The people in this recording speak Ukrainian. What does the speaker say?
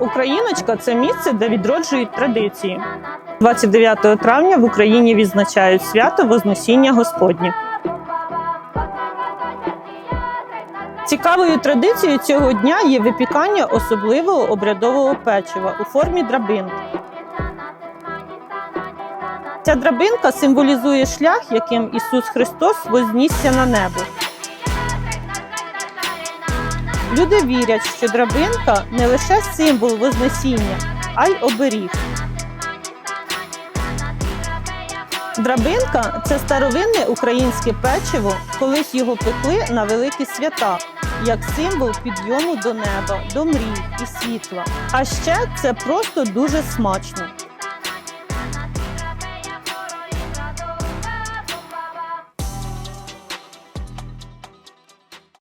Україночка це місце, де відроджують традиції. 29 травня в Україні відзначають свято Вознесіння Господнє. Цікавою традицією цього дня є випікання особливого обрядового печива у формі драбинки. Ця драбинка символізує шлях, яким Ісус Христос вознісся на небо. Люди вірять, що драбинка не лише символ Вознесіння, а й оберіг. Драбинка це старовинне українське печиво, колись його пекли на великі свята, як символ підйому до неба, до мрій і світла. А ще це просто дуже смачно.